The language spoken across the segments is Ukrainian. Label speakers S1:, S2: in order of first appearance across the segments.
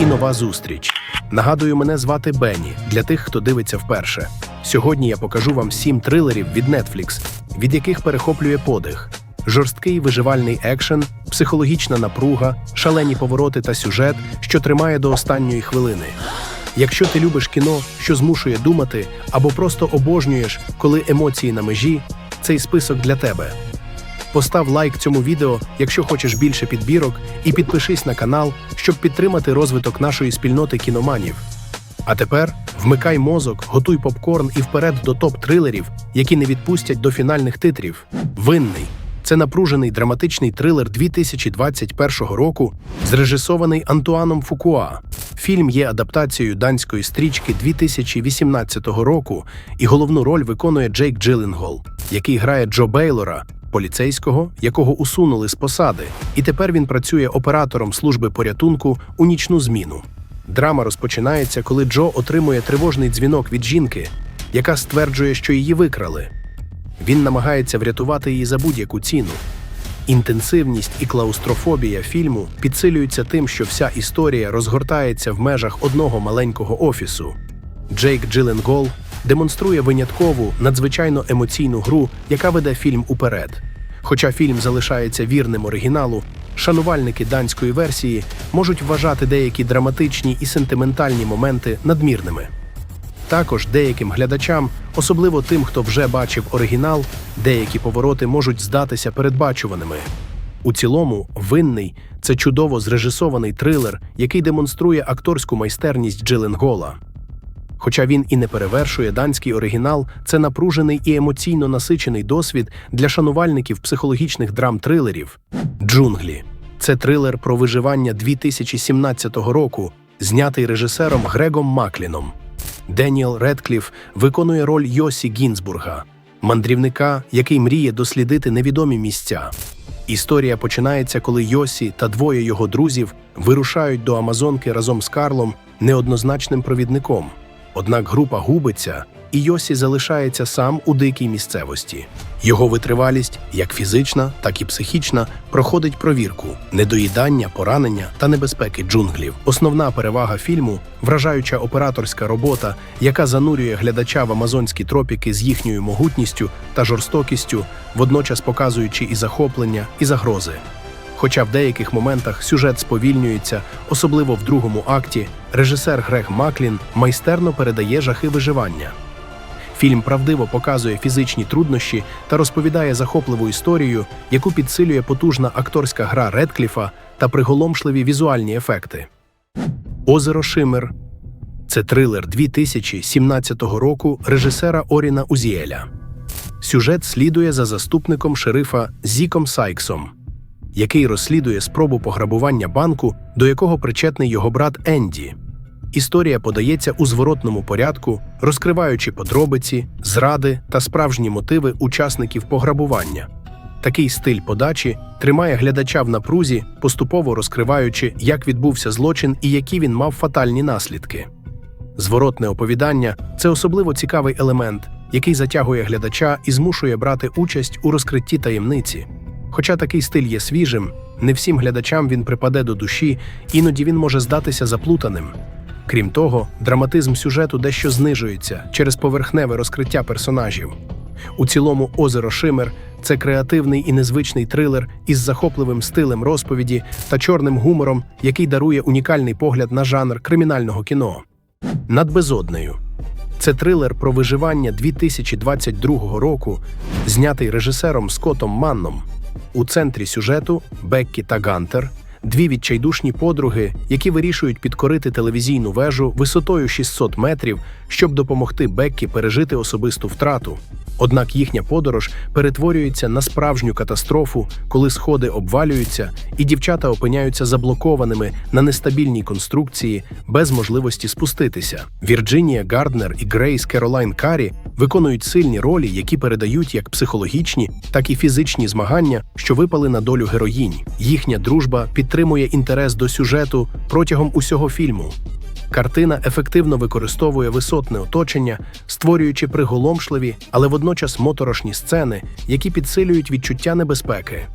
S1: і нова зустріч. Нагадую, мене звати Бенні для тих, хто дивиться вперше. Сьогодні я покажу вам сім трилерів від Netflix, від яких перехоплює подих. Жорсткий виживальний екшен, психологічна напруга, шалені повороти та сюжет, що тримає до останньої хвилини. Якщо ти любиш кіно, що змушує думати, або просто обожнюєш, коли емоції на межі, цей список для тебе. Постав лайк цьому відео, якщо хочеш більше підбірок, і підпишись на канал, щоб підтримати розвиток нашої спільноти кіноманів. А тепер вмикай мозок, готуй попкорн і вперед до топ-трилерів, які не відпустять до фінальних титрів. Винний це напружений драматичний трилер 2021 року, зрежисований Антуаном Фукуа. Фільм є адаптацією данської стрічки 2018 року, і головну роль виконує Джейк Джилленгол, який грає Джо Бейлора, поліцейського, якого усунули з посади, і тепер він працює оператором служби порятунку у нічну зміну. Драма розпочинається, коли Джо отримує тривожний дзвінок від жінки, яка стверджує, що її викрали. Він намагається врятувати її за будь-яку ціну. Інтенсивність і клаустрофобія фільму підсилюються тим, що вся історія розгортається в межах одного маленького офісу. Джейк Джилленгол демонструє виняткову, надзвичайно емоційну гру, яка веде фільм уперед. Хоча фільм залишається вірним оригіналу, шанувальники данської версії можуть вважати деякі драматичні і сентиментальні моменти надмірними. Також деяким глядачам, особливо тим, хто вже бачив оригінал, деякі повороти можуть здатися передбачуваними. У цілому, винний це чудово зрежисований трилер, який демонструє акторську майстерність Джилленгола. Хоча він і не перевершує данський оригінал, це напружений і емоційно насичений досвід для шанувальників психологічних драм-трилерів. Джунглі це трилер про виживання 2017 року, знятий режисером Грегом Макліном. Деніел Редкліф виконує роль Йосі Гінзбурга, мандрівника, який мріє дослідити невідомі місця. Історія починається, коли Йосі та двоє його друзів вирушають до Амазонки разом з Карлом неоднозначним провідником. Однак група губиться, і Йосі залишається сам у дикій місцевості. Його витривалість, як фізична, так і психічна, проходить провірку, недоїдання, поранення та небезпеки джунглів. Основна перевага фільму вражаюча операторська робота, яка занурює глядача в амазонські тропіки з їхньою могутністю та жорстокістю, водночас показуючи і захоплення, і загрози. Хоча в деяких моментах сюжет сповільнюється, особливо в другому акті, режисер Грег Маклін майстерно передає жахи виживання. Фільм правдиво показує фізичні труднощі та розповідає захопливу історію, яку підсилює потужна акторська гра Редкліфа та приголомшливі візуальні ефекти. Озеро Шимер це трилер 2017 року режисера Оріна Узіеля. Сюжет слідує за заступником шерифа Зіком Сайксом, який розслідує спробу пограбування банку, до якого причетний його брат Енді. Історія подається у зворотному порядку, розкриваючи подробиці, зради та справжні мотиви учасників пограбування. Такий стиль подачі тримає глядача в напрузі, поступово розкриваючи, як відбувся злочин і які він мав фатальні наслідки. Зворотне оповідання це особливо цікавий елемент, який затягує глядача і змушує брати участь у розкритті таємниці. Хоча такий стиль є свіжим, не всім глядачам він припаде до душі, іноді він може здатися заплутаним. Крім того, драматизм сюжету дещо знижується через поверхневе розкриття персонажів. У цілому озеро Шимер це креативний і незвичний трилер із захопливим стилем розповіді та чорним гумором, який дарує унікальний погляд на жанр кримінального кіно. Над безоднею це трилер про виживання 2022 року, знятий режисером Скоттом Манном. У центрі сюжету Беккі та Гантер дві відчайдушні подруги, які вирішують підкорити телевізійну вежу висотою 600 метрів, щоб допомогти Беккі пережити особисту втрату. Однак їхня подорож перетворюється на справжню катастрофу, коли сходи обвалюються, і дівчата опиняються заблокованими на нестабільній конструкції без можливості спуститися. Вірджинія Гарднер і Грейс Керолайн Карі виконують сильні ролі, які передають як психологічні, так і фізичні змагання, що випали на долю героїнь. Їхня дружба підтримує інтерес до сюжету протягом усього фільму. Картина ефективно використовує висотне оточення, створюючи приголомшливі, але водночас моторошні сцени, які підсилюють відчуття небезпеки.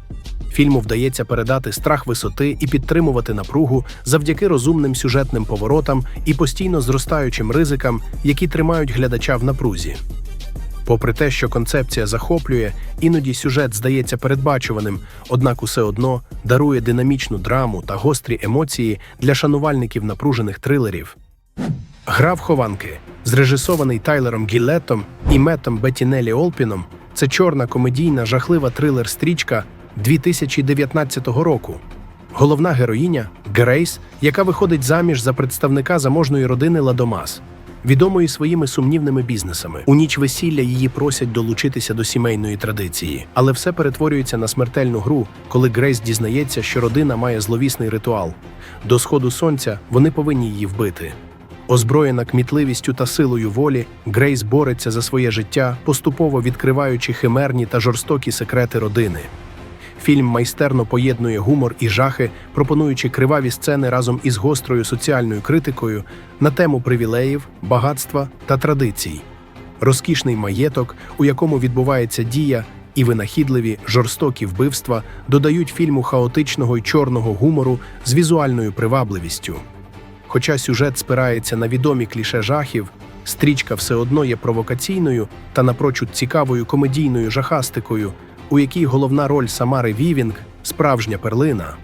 S1: Фільму вдається передати страх висоти і підтримувати напругу завдяки розумним сюжетним поворотам і постійно зростаючим ризикам, які тримають глядача в напрузі. Попри те, що концепція захоплює, іноді сюжет здається передбачуваним, однак усе одно дарує динамічну драму та гострі емоції для шанувальників напружених трилерів. Гра в хованки, зрежисований Тайлером Гіллеттом і Меттом Беттінелі Олпіном, це чорна комедійна жахлива трилер-стрічка 2019 року. Головна героїня Грейс, яка виходить заміж за представника заможної родини Ладомас, відомої своїми сумнівними бізнесами. У ніч весілля її просять долучитися до сімейної традиції, але все перетворюється на смертельну гру, коли Грейс дізнається, що родина має зловісний ритуал. До сходу сонця вони повинні її вбити. Озброєна кмітливістю та силою волі, Грейс бореться за своє життя, поступово відкриваючи химерні та жорстокі секрети родини. Фільм майстерно поєднує гумор і жахи, пропонуючи криваві сцени разом із гострою соціальною критикою на тему привілеїв, багатства та традицій. Розкішний маєток, у якому відбувається дія, і винахідливі жорстокі вбивства додають фільму хаотичного й чорного гумору з візуальною привабливістю. Хоча сюжет спирається на відомі кліше жахів, стрічка все одно є провокаційною та напрочуд цікавою комедійною жахастикою, у якій головна роль Самари Вівінг справжня перлина.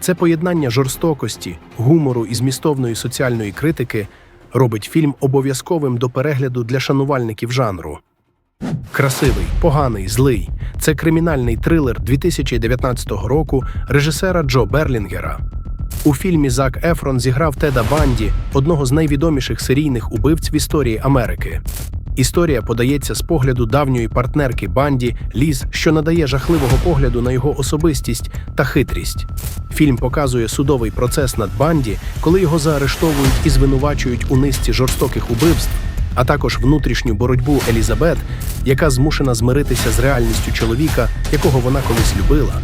S1: Це поєднання жорстокості, гумору і змістовної соціальної критики робить фільм обов'язковим до перегляду для шанувальників жанру. Красивий, поганий, злий це кримінальний трилер 2019 року режисера Джо Берлінгера. У фільмі Зак Ефрон зіграв Теда Банді, одного з найвідоміших серійних убивць в історії Америки. Історія подається з погляду давньої партнерки Банді Ліз, що надає жахливого погляду на його особистість та хитрість. Фільм показує судовий процес над Банді, коли його заарештовують і звинувачують у низці жорстоких убивств, а також внутрішню боротьбу Елізабет, яка змушена змиритися з реальністю чоловіка, якого вона колись любила.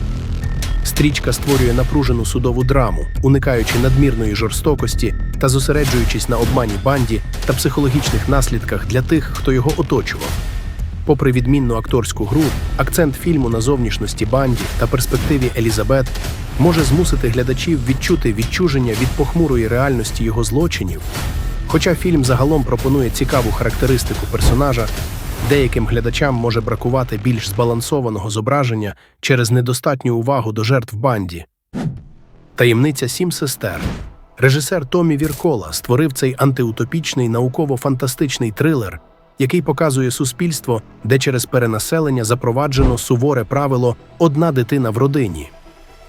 S1: Стрічка створює напружену судову драму, уникаючи надмірної жорстокості та зосереджуючись на обмані банді та психологічних наслідках для тих, хто його оточував. Попри відмінну акторську гру, акцент фільму на зовнішності банді та перспективі Елізабет може змусити глядачів відчути відчуження від похмурої реальності його злочинів. Хоча фільм загалом пропонує цікаву характеристику персонажа, Деяким глядачам може бракувати більш збалансованого зображення через недостатню увагу до жертв банді. Таємниця сім сестер. Режисер Томі Віркола створив цей антиутопічний науково-фантастичний трилер, який показує суспільство, де через перенаселення запроваджено суворе правило одна дитина в родині.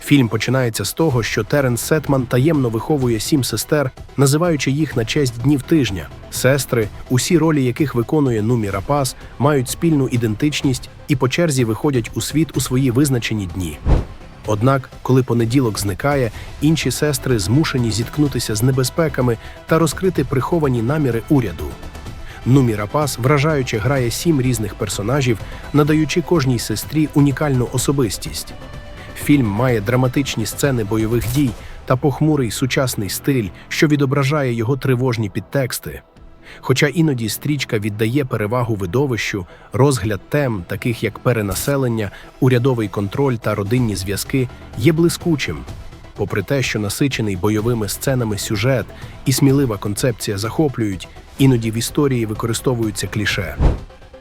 S1: Фільм починається з того, що Теренс Сетман таємно виховує сім сестер, називаючи їх на честь днів тижня. Сестри, усі ролі яких виконує Нумі Рапас, мають спільну ідентичність і по черзі виходять у світ у свої визначені дні. Однак, коли понеділок зникає, інші сестри змушені зіткнутися з небезпеками та розкрити приховані наміри уряду. Нумі Рапас вражаюче грає сім різних персонажів, надаючи кожній сестрі унікальну особистість. Фільм має драматичні сцени бойових дій та похмурий сучасний стиль, що відображає його тривожні підтексти. Хоча іноді стрічка віддає перевагу видовищу, розгляд тем, таких як перенаселення, урядовий контроль та родинні зв'язки, є блискучим. Попри те, що насичений бойовими сценами сюжет і смілива концепція захоплюють, іноді в історії використовуються кліше.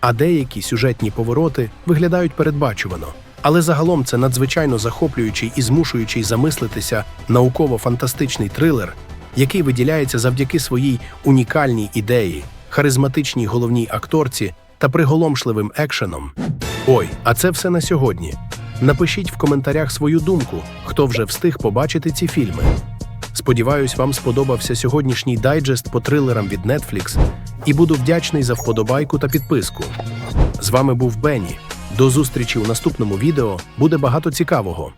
S1: А деякі сюжетні повороти виглядають передбачувано. Але загалом це надзвичайно захоплюючий і змушуючий замислитися науково-фантастичний трилер, який виділяється завдяки своїй унікальній ідеї, харизматичній головній акторці та приголомшливим екшеном. Ой, а це все на сьогодні. Напишіть в коментарях свою думку, хто вже встиг побачити ці фільми. Сподіваюсь, вам сподобався сьогоднішній дайджест по трилерам від Netflix і буду вдячний за вподобайку та підписку. З вами був Бенні. До зустрічі у наступному відео буде багато цікавого.